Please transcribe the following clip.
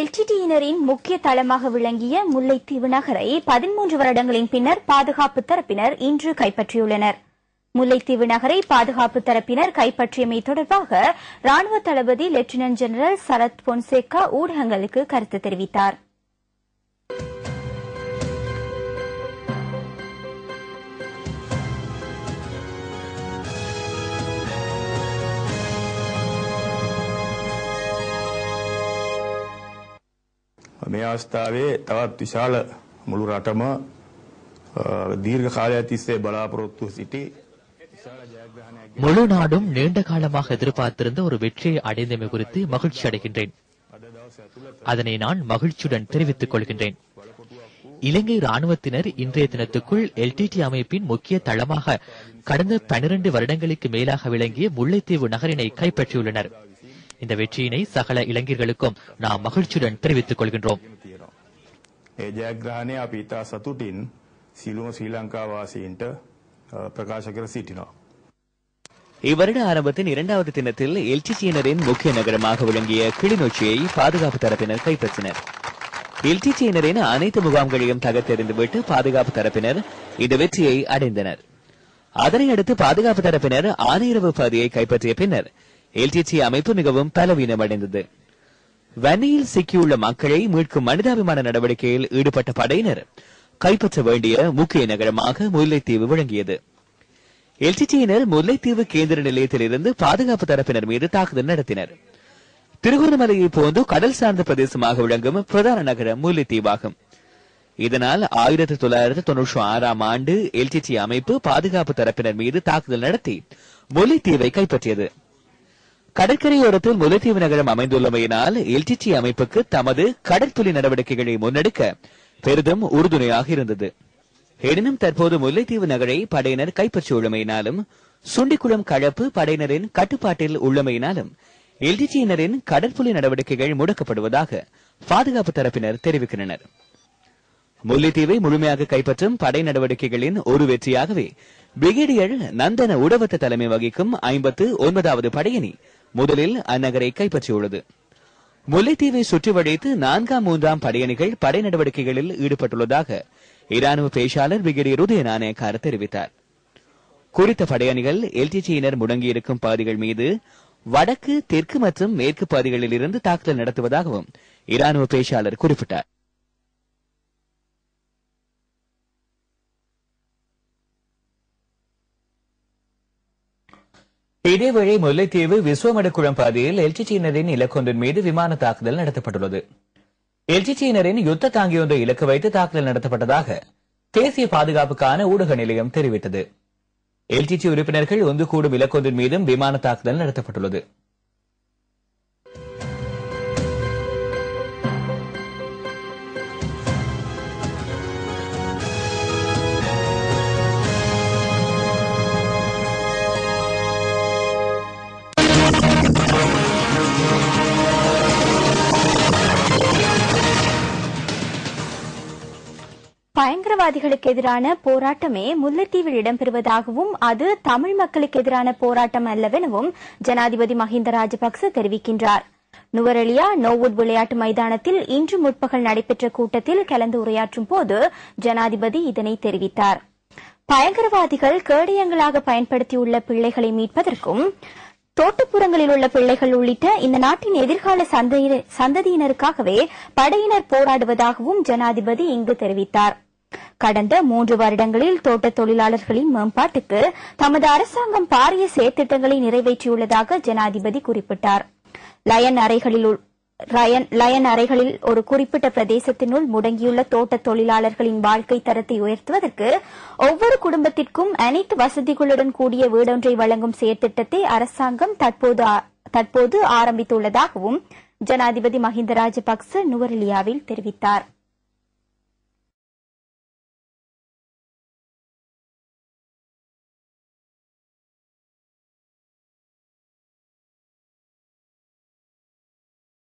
எல்டிடியினரின் முக்கிய தளமாக விளங்கிய முல்லைத்தீவு நகரை பதிமூன்று வருடங்களின் பின்னர் பாதுகாப்பு தரப்பினர் இன்று கைப்பற்றியுள்ளனர். முல்லைத்தீவு நகரை பாதுகாப்பு தரப்பினர் கைப்பற்றியமை தொடர்பாக ராணுவ தளபதி லெப்டினன்ட் ஜெனரல் சரத் பொன்சேகா ஊடகங்களுக்கு கருத்து தெரிவித்தார். මේ අවස්ථාවේ තවත් විශාල මුළු රටම අ, දීර්ඝ කාලයක් තිස්සේ බලාපොරොත්තු සිටි විශාල ජයග්‍රහණයක් முழு நாடும் நீண்ட காலமாக எதிர்பார்த்திருந்த ஒரு வெற்றியை அடைந்தமை குறித்து மகிழ்ச்சி அடைகின்றேன் අද දවස ඇතුළත அதனை நான் மகிழ்ச்சியுடன் தெரிவித்துக் கொள்கின்றேன் இலங்கை ராணுவத்தினர் இன்றைய தினத்துக்குள் எல்டிடி அமைப்பின் முக்கிய தளமாக கடந்த பனிரண்டு வருடங்களுக்கு மேலாக விளங்கிய முல்லைத்தீவு நகரினை கைப்பற்றியுள்ளனர் இந்த வெற்றியினை சகல இளைஞர்களுக்கும் நாம் மகிழ்ச்சியுடன் தெரிவித்துக் கொள்கின்றோம் තියෙනවා. ඒ ජයග්‍රහණය අපි ඉතා සතුටින් සිළුම ශ්‍රී ලංකා වාසීන්ට අ, ප්‍රකාශ කර සිටිනවා. இவ்வருட ஆரம்பத்தின் இரண்டாவது தினத்தில் எல்டிடியினரின் முக்கிய நகரமாக விளங்கிய கிளிநொச்சியை பாதுகாப்பு தரப்பினர் கைப்பற்றினர் எல்டிடியினரின் அனைத்து முகாம்களையும் தகர்த்தெறிந்துவிட்டு பாதுகாப்பு தரப்பினர் இந்த வெற்றியை அடைந்தனர் அதனை அடுத்து பாதுகாப்பு தரப்பினர் ஆனையிரவு பகுதியை கைப்பற்றிய பின்னர் எல்டிடி அமைப்பு மிகவும் பலவீனமடைந்தது. வன்னியில் சிக்கியுள்ள மக்களை மீட்கும் மனிதாபிமான நடவடிக்கையில் ஈடுபட்ட படையினர் கைப்பற்ற வேண்டிய முக்கிய நகரமாக முல்லைத்தீவு விளங்கியது. எல்டிடியினர் முல்லைத்தீவு கேந்திர நிலையத்திலிருந்து பாதுகாப்பு தரப்பினர் மீது தாக்குதல் நடத்தினர். திருகோணமலையை போன்று கடல் சார்ந்த பிரதேசமாக விளங்கும் பிரதான நகரம் முல்லைத்தீவாகும். இதனால் ஆயிரத்தி தொள்ளாயிரத்தி தொன்னூற்றி ஆறாம் ஆண்டு எல்டிடி அமைப்பு பாதுகாப்பு தரப்பினர் மீது தாக்குதல் நடத்தி முல்லைத்தீவை கைப்பற்றியது. கடற்கரையோரத்தில் முல்லைத்தீவு நகரம் அமைந்துள்ளமையினால் எல்டிடி அமைப்புக்கு தமது கடற்புலி நடவடிக்கைகளை முன்னெடுக்க பெரிதும் உறுதுணையாக இருந்தது. எனினும் தற்போது முல்லைத்தீவு நகரை படையினர் கைப்பற்றியுள்ளமையினாலும் சுண்டிக்குளம் கழப்பு படையினரின் கட்டுப்பாட்டில் உள்ளமையினாலும் எல்டிடியினரின் கடற்புலி நடவடிக்கைகள் முடக்கப்படுவதாக பாதுகாப்பு தரப்பினர் தெரிவிக்கின்றனர். முல்லைத்தீவை முழுமையாக கைப்பற்றும் படை நடவடிக்கைகளின் ஒரு வெற்றியாகவே பிரிகேடியர் நந்தன உடவத்த தலைமை வகிக்கும் ஐம்பத்து ஒன்பதாவது படையணி முதலில் அந்நகரை கைப்பற்றியுள்ளது. முல்லைத்தீவை சுற்றி வளைத்து நான்காம் மூன்றாம் படையணிகள் படை நடவடிக்கைகளில் ஈடுபட்டுள்ளதாக இராணுவ பேச்சாளர் பிரிகேடியர் உதய நாணயக்கார் தெரிவித்தார். குறித்த படையணிகள் எல்டிசியினர் முடங்கியிருக்கும் பகுதிகள் மீது வடக்கு தெற்கு மற்றும் மேற்கு பகுதிகளில் இருந்து தாக்குதல் நடத்துவதாகவும் இராணுவ பேச்சாளர் குறிப்பிட்டார். இதேவேளை முல்லைத்தீவு விஸ்வமடுக்குளம் பகுதியில் எல்டிடியினரின் இலக்கொன்றின் மீது விமான தாக்குதல் நடத்தப்பட்டுள்ளது. எல்டிடியினரின் யுத்த தாங்கியொன்றை இலக்கு வைத்து தாக்குதல் நடத்தப்பட்டதாக தேசிய பாதுகாப்புக்கான ஊடக நிலையம் தெரிவித்தது. எல்டிடி உறுப்பினர்கள் ஒன்று கூடும் இலக்கொன்றின் மீதும் விமான தாக்குதல் நடத்தப்பட்டுள்ளது. பயங்கரவாதிகளுக்கு எதிரான போராட்டமே முல்லைத்தீவில் இடம்பெறுவதாகவும் அது தமிழ் மக்களுக்கு எதிரான போராட்டம் அல்லவெனவும் ஜனாதிபதி மஹிந்த ராஜபக்ச தெரிவிக்கின்றார். நுவரெலியா நோவுட் விளையாட்டு மைதானத்தில் இன்று முற்பகல் நடைபெற்ற கூட்டத்தில் கலந்து உரையாற்றும் போது ஜனாதிபதி இதனை தெரிவித்தார். பயங்கரவாதிகள் கேடயங்களாக பயன்படுத்தியுள்ள பிள்ளைகளை மீட்பதற்கும் தோட்டப்புறங்களில் உள்ள பிள்ளைகள் உள்ளிட்ட இந்த நாட்டின் எதிர்கால சந்ததியினருக்காகவே படையினர் போராடுவதாகவும் ஜனாதிபதி இங்கு தெரிவித்தார். கடந்த மூன்று வருடங்களில் தோட்ட தொழிலாளர்களின் மேம்பாட்டுக்கு தமது அரசாங்கம் பாரிய செயற்திட்டங்களை நிறைவேற்றியுள்ளதாக ஜனாதிபதி குறிப்பிட்டார். லயன் அறைகளில் லயன் அறைகளில் ஒரு குறிப்பிட்ட பிரதேசத்தினுள் முடங்கியுள்ள தோட்ட தொழிலாளர்களின் வாழ்க்கை தரத்தை உயர்த்துவதற்கு ஒவ்வொரு குடும்பத்திற்கும் அனைத்து வசதிகளுடன் கூடிய வீடொன்றை வழங்கும் செயற்திட்டத்தை அரசாங்கம் தற்போது தற்போது ஆரம்பித்துள்ளதாகவும் ஜனாதிபதி மஹிந்த ராஜபக்ச நுவரெலியாவில் தெரிவித்தார்.